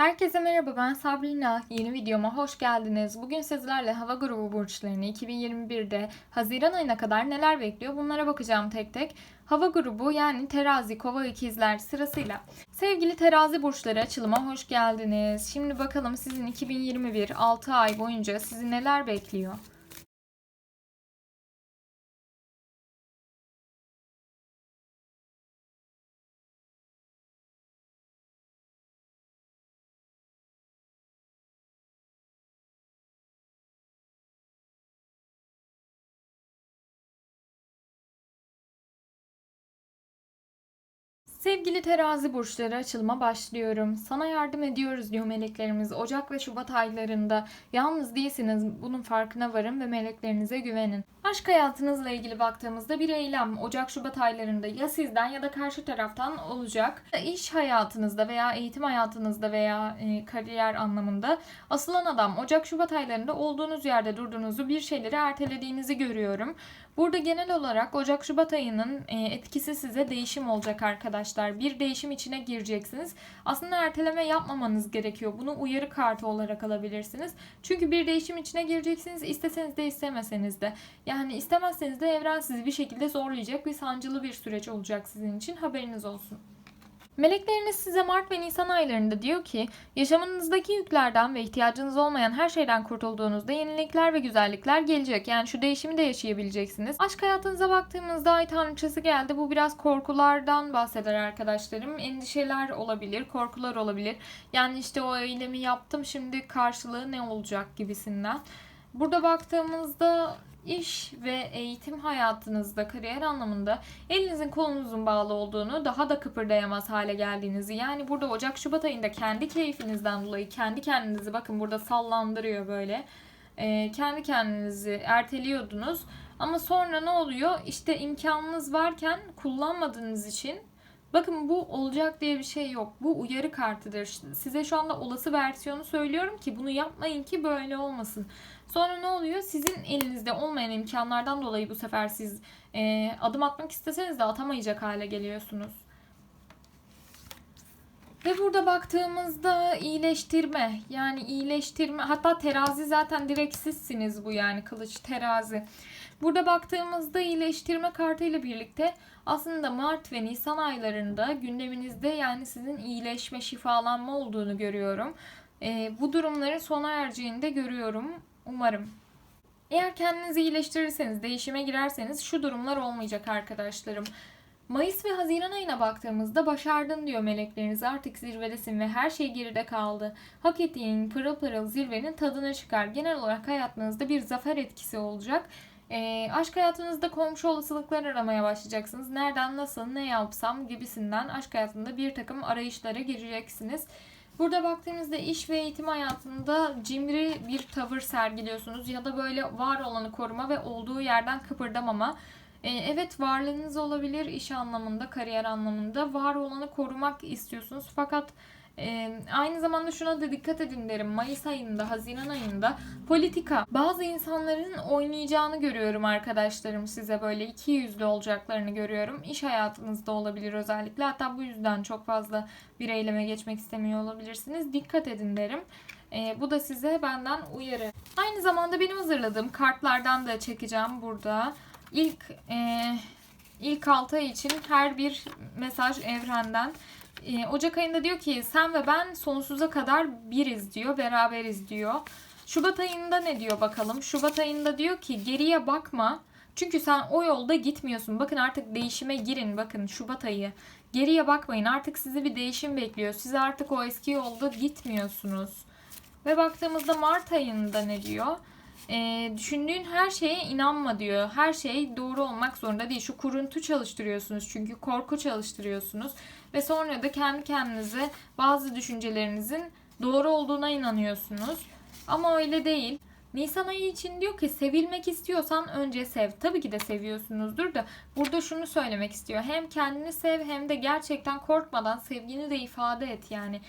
Herkese merhaba ben Sabrina. Yeni videoma hoş geldiniz. Bugün sizlerle hava grubu burçlarını 2021'de Haziran ayına kadar neler bekliyor bunlara bakacağım tek tek. Hava grubu yani terazi, kova, ikizler sırasıyla. Sevgili terazi burçları açılıma hoş geldiniz. Şimdi bakalım sizin 2021 6 ay boyunca sizi neler bekliyor? Sevgili terazi burçları açılıma başlıyorum. Sana yardım ediyoruz diyor meleklerimiz. Ocak ve Şubat aylarında yalnız değilsiniz. Bunun farkına varın ve meleklerinize güvenin. Aşk hayatınızla ilgili baktığımızda bir eylem Ocak-Şubat aylarında ya sizden ya da karşı taraftan olacak. İş hayatınızda veya eğitim hayatınızda veya e, kariyer anlamında asılan adam Ocak-Şubat aylarında olduğunuz yerde durduğunuzu bir şeyleri ertelediğinizi görüyorum. Burada genel olarak Ocak-Şubat ayının e, etkisi size değişim olacak arkadaşlar. Bir değişim içine gireceksiniz. Aslında erteleme yapmamanız gerekiyor. Bunu uyarı kartı olarak alabilirsiniz. Çünkü bir değişim içine gireceksiniz. isteseniz de istemeseniz de. Yani istemezseniz de evren sizi bir şekilde zorlayacak bir sancılı bir süreç olacak sizin için. Haberiniz olsun. Melekleriniz size Mart ve Nisan aylarında diyor ki yaşamınızdaki yüklerden ve ihtiyacınız olmayan her şeyden kurtulduğunuzda yenilikler ve güzellikler gelecek. Yani şu değişimi de yaşayabileceksiniz. Aşk hayatınıza baktığımızda ay tanrıçası geldi. Bu biraz korkulardan bahseder arkadaşlarım. Endişeler olabilir, korkular olabilir. Yani işte o eylemi yaptım şimdi karşılığı ne olacak gibisinden. Burada baktığımızda iş ve eğitim hayatınızda, kariyer anlamında elinizin kolunuzun bağlı olduğunu, daha da kıpırdayamaz hale geldiğinizi, yani burada Ocak-Şubat ayında kendi keyfinizden dolayı kendi kendinizi bakın burada sallandırıyor böyle. Ee, kendi kendinizi erteliyordunuz. Ama sonra ne oluyor? İşte imkanınız varken kullanmadığınız için Bakın bu olacak diye bir şey yok. Bu uyarı kartıdır. Size şu anda olası versiyonu söylüyorum ki bunu yapmayın ki böyle olmasın. Sonra ne oluyor? Sizin elinizde olmayan imkanlardan dolayı bu sefer siz e, adım atmak isteseniz de atamayacak hale geliyorsunuz. Ve burada baktığımızda iyileştirme yani iyileştirme hatta terazi zaten direkt sizsiniz bu yani kılıç terazi. Burada baktığımızda iyileştirme kartı ile birlikte aslında Mart ve Nisan aylarında gündeminizde yani sizin iyileşme, şifalanma olduğunu görüyorum. E, bu durumların sona ereceğini de görüyorum. Umarım. Eğer kendinizi iyileştirirseniz, değişime girerseniz şu durumlar olmayacak arkadaşlarım. Mayıs ve Haziran ayına baktığımızda başardın diyor melekleriniz. Artık zirvedesin ve her şey geride kaldı. Hak ettiğin pırıl pırıl zirvenin tadını çıkar. Genel olarak hayatınızda bir zafer etkisi olacak. E, aşk hayatınızda komşu olasılıklar aramaya başlayacaksınız. Nereden, nasıl, ne yapsam gibisinden aşk hayatında bir takım arayışlara gireceksiniz. Burada baktığımızda iş ve eğitim hayatında cimri bir tavır sergiliyorsunuz ya da böyle var olanı koruma ve olduğu yerden kıpırdamama. Ee, evet varlığınız olabilir iş anlamında, kariyer anlamında. Var olanı korumak istiyorsunuz fakat ee, aynı zamanda şuna da dikkat edin derim. Mayıs ayında, Haziran ayında politika. Bazı insanların oynayacağını görüyorum arkadaşlarım size böyle iki yüzlü olacaklarını görüyorum. İş hayatınızda olabilir özellikle. Hatta bu yüzden çok fazla bir eyleme geçmek istemiyor olabilirsiniz. Dikkat edin derim. Ee, bu da size benden uyarı. Aynı zamanda benim hazırladığım kartlardan da çekeceğim burada. İlk e, ilk 6 ay için her bir mesaj evrenden ee, Ocak ayında diyor ki sen ve ben sonsuza kadar biriz diyor, beraberiz diyor. Şubat ayında ne diyor bakalım? Şubat ayında diyor ki geriye bakma. Çünkü sen o yolda gitmiyorsun. Bakın artık değişime girin. Bakın Şubat ayı. Geriye bakmayın. Artık sizi bir değişim bekliyor. Siz artık o eski yolda gitmiyorsunuz. Ve baktığımızda Mart ayında ne diyor? e, düşündüğün her şeye inanma diyor. Her şey doğru olmak zorunda değil. Şu kuruntu çalıştırıyorsunuz çünkü korku çalıştırıyorsunuz. Ve sonra da kendi kendinize bazı düşüncelerinizin doğru olduğuna inanıyorsunuz. Ama öyle değil. Nisan ayı için diyor ki sevilmek istiyorsan önce sev. Tabii ki de seviyorsunuzdur da burada şunu söylemek istiyor. Hem kendini sev hem de gerçekten korkmadan sevgini de ifade et yani.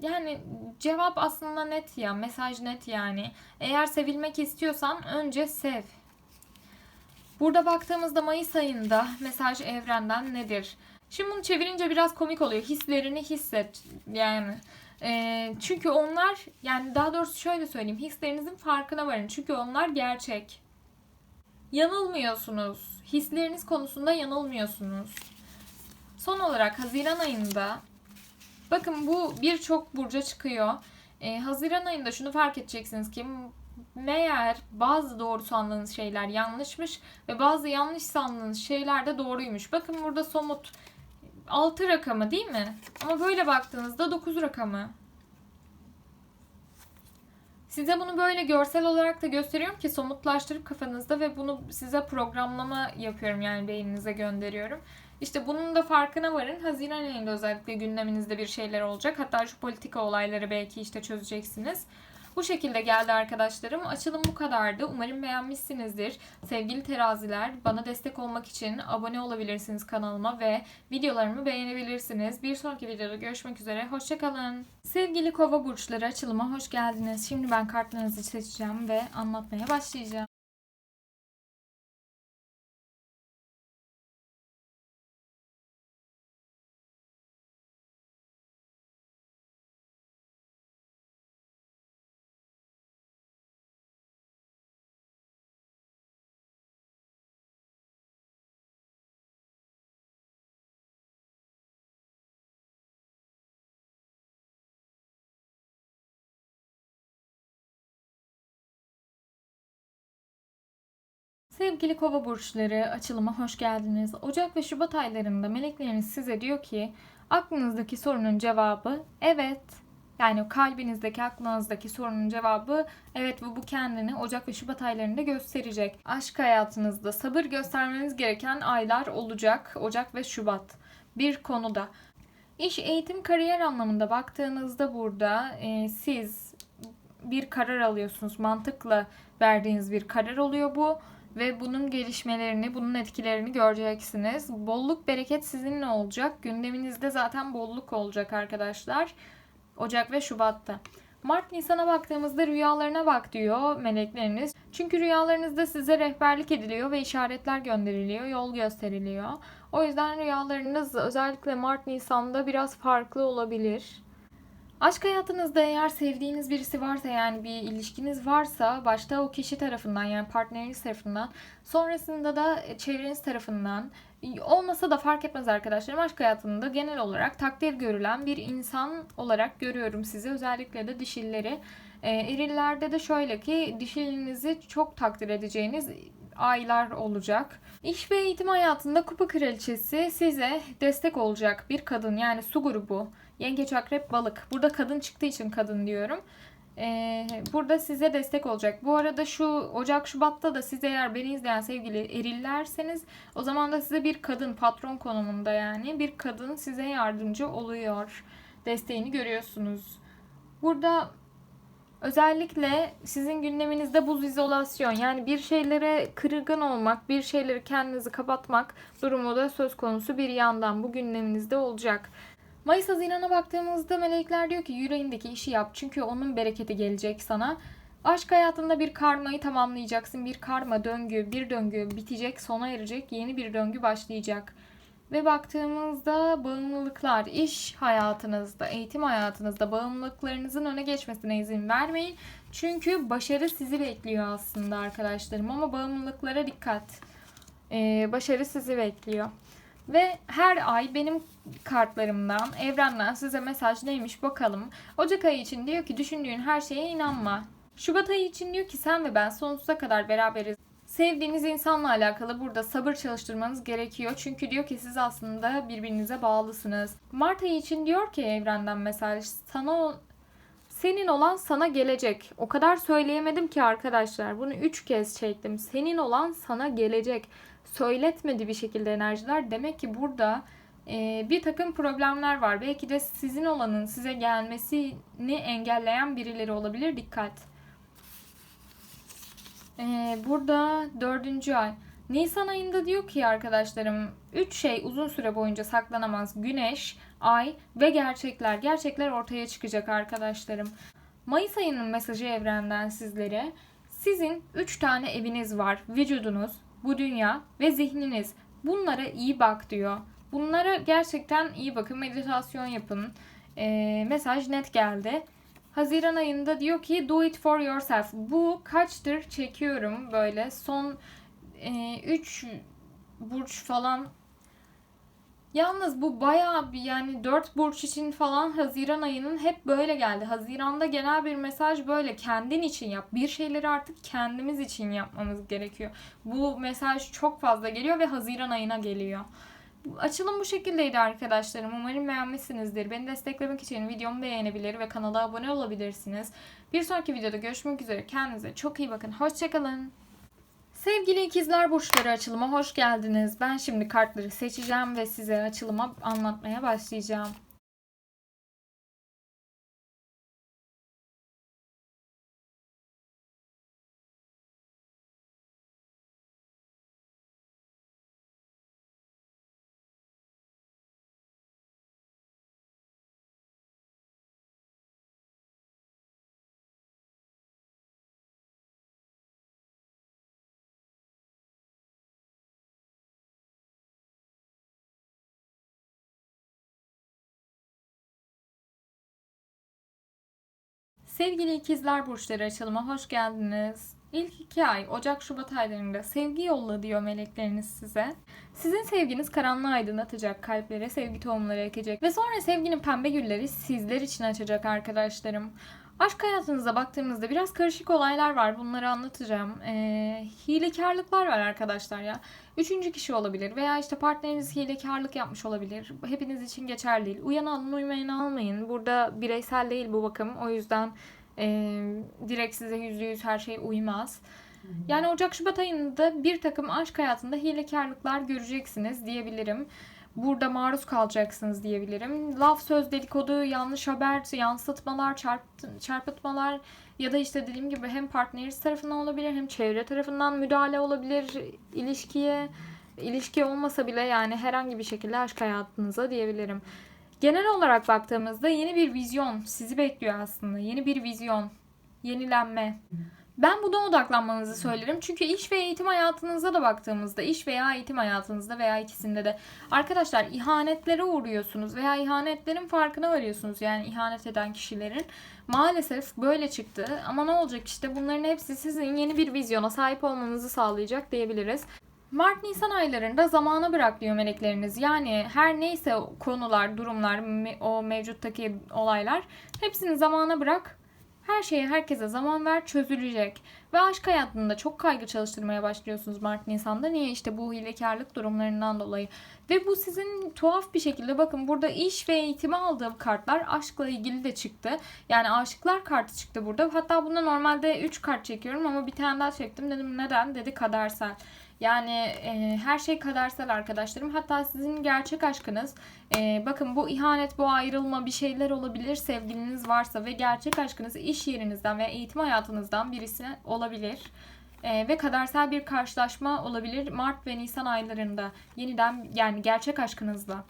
Yani cevap aslında net ya. Mesaj net yani. Eğer sevilmek istiyorsan önce sev. Burada baktığımızda Mayıs ayında mesaj evrenden nedir? Şimdi bunu çevirince biraz komik oluyor. Hislerini hisset. Yani Ee, çünkü onlar yani daha doğrusu şöyle söyleyeyim hislerinizin farkına varın. Çünkü onlar gerçek. Yanılmıyorsunuz. Hisleriniz konusunda yanılmıyorsunuz. Son olarak Haziran ayında bakın bu birçok burca çıkıyor. Ee, Haziran ayında şunu fark edeceksiniz ki meğer bazı doğru sandığınız şeyler yanlışmış ve bazı yanlış sandığınız şeyler de doğruymuş. Bakın burada somut 6 rakamı değil mi? Ama böyle baktığınızda 9 rakamı. Size bunu böyle görsel olarak da gösteriyorum ki somutlaştırıp kafanızda ve bunu size programlama yapıyorum yani beyninize gönderiyorum. İşte bunun da farkına varın. Haziran ayında özellikle gündeminizde bir şeyler olacak. Hatta şu politika olayları belki işte çözeceksiniz. Bu şekilde geldi arkadaşlarım. Açılım bu kadardı. Umarım beğenmişsinizdir. Sevgili teraziler bana destek olmak için abone olabilirsiniz kanalıma ve videolarımı beğenebilirsiniz. Bir sonraki videoda görüşmek üzere. Hoşçakalın. Sevgili kova burçları açılıma hoş geldiniz. Şimdi ben kartlarınızı seçeceğim ve anlatmaya başlayacağım. Sevgili kova burçları açılıma hoş geldiniz. Ocak ve Şubat aylarında melekleriniz size diyor ki aklınızdaki sorunun cevabı evet. Yani kalbinizdeki aklınızdaki sorunun cevabı evet bu bu kendini Ocak ve Şubat aylarında gösterecek. Aşk hayatınızda sabır göstermeniz gereken aylar olacak Ocak ve Şubat. Bir konuda. İş, eğitim, kariyer anlamında baktığınızda burada e, siz bir karar alıyorsunuz. Mantıkla verdiğiniz bir karar oluyor bu ve bunun gelişmelerini, bunun etkilerini göreceksiniz. Bolluk, bereket sizinle olacak. Gündeminizde zaten bolluk olacak arkadaşlar. Ocak ve Şubat'ta. Mart Nisan'a baktığımızda rüyalarına bak diyor melekleriniz. Çünkü rüyalarınızda size rehberlik ediliyor ve işaretler gönderiliyor, yol gösteriliyor. O yüzden rüyalarınız özellikle Mart Nisan'da biraz farklı olabilir. Aşk hayatınızda eğer sevdiğiniz birisi varsa yani bir ilişkiniz varsa başta o kişi tarafından yani partneriniz tarafından sonrasında da çevreniz tarafından olmasa da fark etmez arkadaşlarım aşk hayatında genel olarak takdir görülen bir insan olarak görüyorum sizi özellikle de dişilleri. E, erillerde de şöyle ki dişilinizi çok takdir edeceğiniz aylar olacak. İş ve eğitim hayatında kupa kraliçesi size destek olacak bir kadın yani su grubu Yengeç, akrep, balık. Burada kadın çıktığı için kadın diyorum. Ee, burada size destek olacak. Bu arada şu Ocak Şubat'ta da siz eğer beni izleyen sevgili erillerseniz o zaman da size bir kadın patron konumunda yani bir kadın size yardımcı oluyor. Desteğini görüyorsunuz. Burada özellikle sizin gündeminizde buz izolasyon yani bir şeylere kırgın olmak, bir şeyleri kendinizi kapatmak durumu da söz konusu bir yandan bu gündeminizde olacak. Mayıs Haziran'a baktığımızda melekler diyor ki yüreğindeki işi yap çünkü onun bereketi gelecek sana. Aşk hayatında bir karmayı tamamlayacaksın. Bir karma döngü, bir döngü bitecek, sona erecek, yeni bir döngü başlayacak. Ve baktığımızda bağımlılıklar, iş hayatınızda, eğitim hayatınızda bağımlılıklarınızın öne geçmesine izin vermeyin. Çünkü başarı sizi bekliyor aslında arkadaşlarım ama bağımlılıklara dikkat. Ee, başarı sizi bekliyor. Ve her ay benim kartlarımdan, evrenden size mesaj neymiş bakalım. Ocak ayı için diyor ki düşündüğün her şeye inanma. Şubat ayı için diyor ki sen ve ben sonsuza kadar beraberiz. Sevdiğiniz insanla alakalı burada sabır çalıştırmanız gerekiyor. Çünkü diyor ki siz aslında birbirinize bağlısınız. Mart ayı için diyor ki evrenden mesaj sana senin olan sana gelecek. O kadar söyleyemedim ki arkadaşlar. Bunu 3 kez çektim. Senin olan sana gelecek söyletmedi bir şekilde enerjiler. Demek ki burada e, bir takım problemler var. Belki de sizin olanın size gelmesini engelleyen birileri olabilir. Dikkat. E, burada dördüncü ay. Nisan ayında diyor ki arkadaşlarım üç şey uzun süre boyunca saklanamaz. Güneş, ay ve gerçekler. Gerçekler ortaya çıkacak arkadaşlarım. Mayıs ayının mesajı evrenden sizlere. Sizin üç tane eviniz var. Vücudunuz, bu dünya ve zihniniz. Bunlara iyi bak diyor. Bunlara gerçekten iyi bakın. Meditasyon yapın. e, mesaj net geldi. Haziran ayında diyor ki do it for yourself. Bu kaçtır çekiyorum böyle son 3 burç falan. Yalnız bu bayağı bir yani 4 burç için falan Haziran ayının hep böyle geldi. Haziranda genel bir mesaj böyle kendin için yap. Bir şeyleri artık kendimiz için yapmamız gerekiyor. Bu mesaj çok fazla geliyor ve Haziran ayına geliyor. Açılım bu şekildeydi arkadaşlarım. Umarım beğenmişsinizdir. Beni desteklemek için videomu beğenebilir ve kanala abone olabilirsiniz. Bir sonraki videoda görüşmek üzere. Kendinize çok iyi bakın. Hoşçakalın. Sevgili ikizler burçları açılıma hoş geldiniz. Ben şimdi kartları seçeceğim ve size açılıma anlatmaya başlayacağım. Sevgili ikizler burçları açılıma hoş geldiniz. İlk iki ay Ocak-Şubat aylarında sevgi yolla diyor melekleriniz size. Sizin sevginiz karanlığı aydınlatacak, kalplere sevgi tohumları ekecek ve sonra sevginin pembe gülleri sizler için açacak arkadaşlarım. Aşk hayatınıza baktığımızda biraz karışık olaylar var. Bunları anlatacağım. Ee, hilekarlıklar var arkadaşlar ya. Üçüncü kişi olabilir veya işte partneriniz hilekarlık yapmış olabilir. Hepiniz için geçerli değil. Uyan alın uymayan almayın. Burada bireysel değil bu bakım. O yüzden e, direkt size yüzde yüz her şey uymaz. Yani Ocak-Şubat ayında bir takım aşk hayatında hilekarlıklar göreceksiniz diyebilirim burada maruz kalacaksınız diyebilirim. Laf söz dedikodu, yanlış haber, yansıtmalar, çarp, çarpıtmalar ya da işte dediğim gibi hem partneriniz tarafından olabilir hem çevre tarafından müdahale olabilir ilişkiye. ilişki olmasa bile yani herhangi bir şekilde aşk hayatınıza diyebilirim. Genel olarak baktığımızda yeni bir vizyon sizi bekliyor aslında. Yeni bir vizyon, yenilenme. Ben buna odaklanmanızı söylerim. Çünkü iş ve eğitim hayatınıza da baktığımızda, iş veya eğitim hayatınızda veya ikisinde de arkadaşlar ihanetlere uğruyorsunuz veya ihanetlerin farkına varıyorsunuz. Yani ihanet eden kişilerin. Maalesef böyle çıktı. Ama ne olacak işte bunların hepsi sizin yeni bir vizyona sahip olmanızı sağlayacak diyebiliriz. Mart-Nisan aylarında zamana bırak diyor melekleriniz. Yani her neyse konular, durumlar, o mevcuttaki olaylar hepsini zamana bırak her şeye herkese zaman ver çözülecek. Ve aşk hayatında çok kaygı çalıştırmaya başlıyorsunuz Mart Nisan'da. Niye? işte bu hilekarlık durumlarından dolayı. Ve bu sizin tuhaf bir şekilde bakın burada iş ve eğitime aldığım kartlar aşkla ilgili de çıktı. Yani aşıklar kartı çıktı burada. Hatta bunda normalde 3 kart çekiyorum ama bir tane daha çektim. Dedim neden? Dedi kadersel. Yani e, her şey kadersel arkadaşlarım. Hatta sizin gerçek aşkınız e, bakın bu ihanet, bu ayrılma bir şeyler olabilir sevgiliniz varsa ve gerçek aşkınız iş yerinizden veya eğitim hayatınızdan birisi olabilir. E, ve kadersel bir karşılaşma olabilir Mart ve Nisan aylarında yeniden yani gerçek aşkınızla.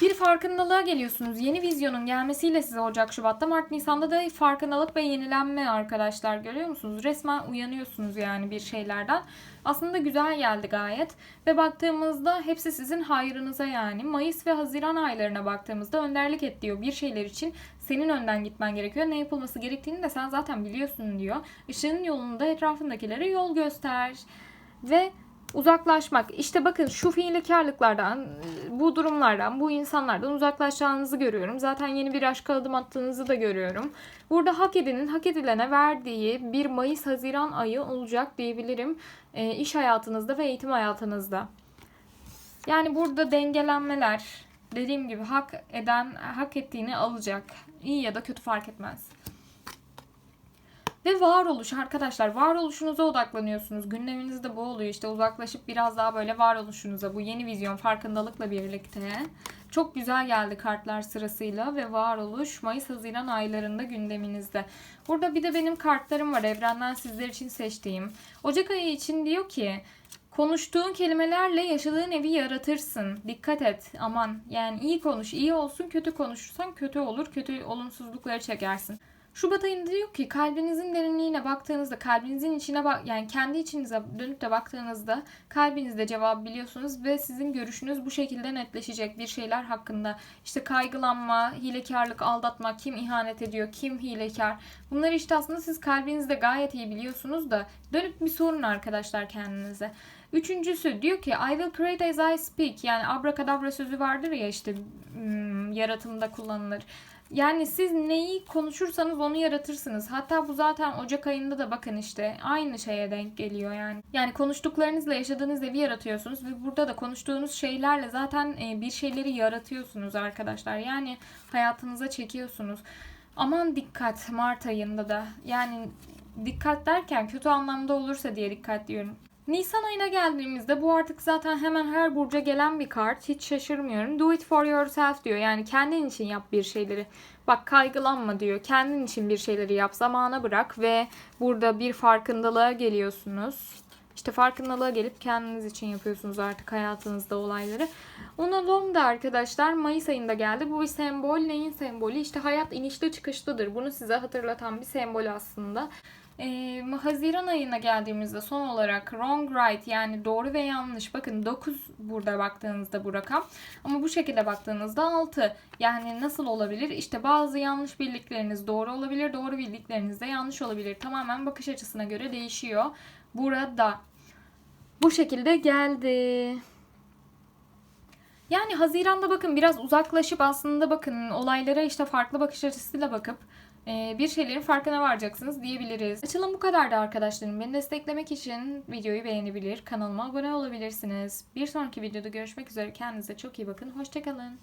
Bir farkındalığa geliyorsunuz. Yeni vizyonun gelmesiyle size Ocak, Şubat'ta, Mart, Nisan'da da farkındalık ve yenilenme arkadaşlar görüyor musunuz? Resmen uyanıyorsunuz yani bir şeylerden. Aslında güzel geldi gayet. Ve baktığımızda hepsi sizin hayrınıza yani. Mayıs ve Haziran aylarına baktığımızda önderlik et diyor. Bir şeyler için senin önden gitmen gerekiyor. Ne yapılması gerektiğini de sen zaten biliyorsun diyor. Işığın yolunda etrafındakilere yol göster. Ve uzaklaşmak. İşte bakın şu fiilkarlıklardan, bu durumlardan, bu insanlardan uzaklaşacağınızı görüyorum. Zaten yeni bir aşka adım attığınızı da görüyorum. Burada hak edenin hak edilene verdiği bir Mayıs-Haziran ayı olacak diyebilirim. E, iş hayatınızda ve eğitim hayatınızda. Yani burada dengelenmeler, dediğim gibi hak eden hak ettiğini alacak. İyi ya da kötü fark etmez. Ve varoluş arkadaşlar varoluşunuza odaklanıyorsunuz. Gündeminizde bu oluyor işte uzaklaşıp biraz daha böyle varoluşunuza bu yeni vizyon farkındalıkla birlikte. Çok güzel geldi kartlar sırasıyla ve varoluş Mayıs-Haziran aylarında gündeminizde. Burada bir de benim kartlarım var evrenden sizler için seçtiğim. Ocak ayı için diyor ki Konuştuğun kelimelerle yaşadığın evi yaratırsın. Dikkat et. Aman. Yani iyi konuş, iyi olsun. Kötü konuşursan kötü olur. Kötü olumsuzlukları çekersin. Şubat ayında diyor ki kalbinizin derinliğine baktığınızda kalbinizin içine bak yani kendi içinize dönüp de baktığınızda kalbinizde cevabı biliyorsunuz ve sizin görüşünüz bu şekilde netleşecek bir şeyler hakkında. İşte kaygılanma, hilekarlık, aldatma, kim ihanet ediyor, kim hilekar. Bunları işte aslında siz kalbinizde gayet iyi biliyorsunuz da dönüp bir sorun arkadaşlar kendinize. Üçüncüsü diyor ki I will create as I speak yani abrakadabra sözü vardır ya işte hmm, yaratımda kullanılır. Yani siz neyi konuşursanız onu yaratırsınız. Hatta bu zaten Ocak ayında da bakın işte aynı şeye denk geliyor yani. Yani konuştuklarınızla yaşadığınız evi yaratıyorsunuz ve burada da konuştuğunuz şeylerle zaten e, bir şeyleri yaratıyorsunuz arkadaşlar. Yani hayatınıza çekiyorsunuz. Aman dikkat Mart ayında da. Yani dikkat derken kötü anlamda olursa diye dikkat diyorum. Nisan ayına geldiğimizde bu artık zaten hemen her burca gelen bir kart. Hiç şaşırmıyorum. Do it for yourself diyor. Yani kendin için yap bir şeyleri. Bak kaygılanma diyor. Kendin için bir şeyleri yap. Zamana bırak ve burada bir farkındalığa geliyorsunuz. İşte farkındalığa gelip kendiniz için yapıyorsunuz artık hayatınızda olayları. Unalom da arkadaşlar Mayıs ayında geldi. Bu bir sembol. Neyin sembolü? İşte hayat inişli çıkışlıdır. Bunu size hatırlatan bir sembol aslında. Ee, Haziran ayına geldiğimizde son olarak wrong right yani doğru ve yanlış. Bakın 9 burada baktığınızda bu rakam. Ama bu şekilde baktığınızda 6. Yani nasıl olabilir? İşte bazı yanlış bildikleriniz doğru olabilir. Doğru bildikleriniz de yanlış olabilir. Tamamen bakış açısına göre değişiyor. Burada bu şekilde geldi. Yani Haziran'da bakın biraz uzaklaşıp aslında bakın olaylara işte farklı bakış açısıyla bakıp e, bir şeylerin farkına varacaksınız diyebiliriz. Açılım bu kadardı arkadaşlarım. Beni desteklemek için videoyu beğenebilir, kanalıma abone olabilirsiniz. Bir sonraki videoda görüşmek üzere. Kendinize çok iyi bakın. Hoşçakalın.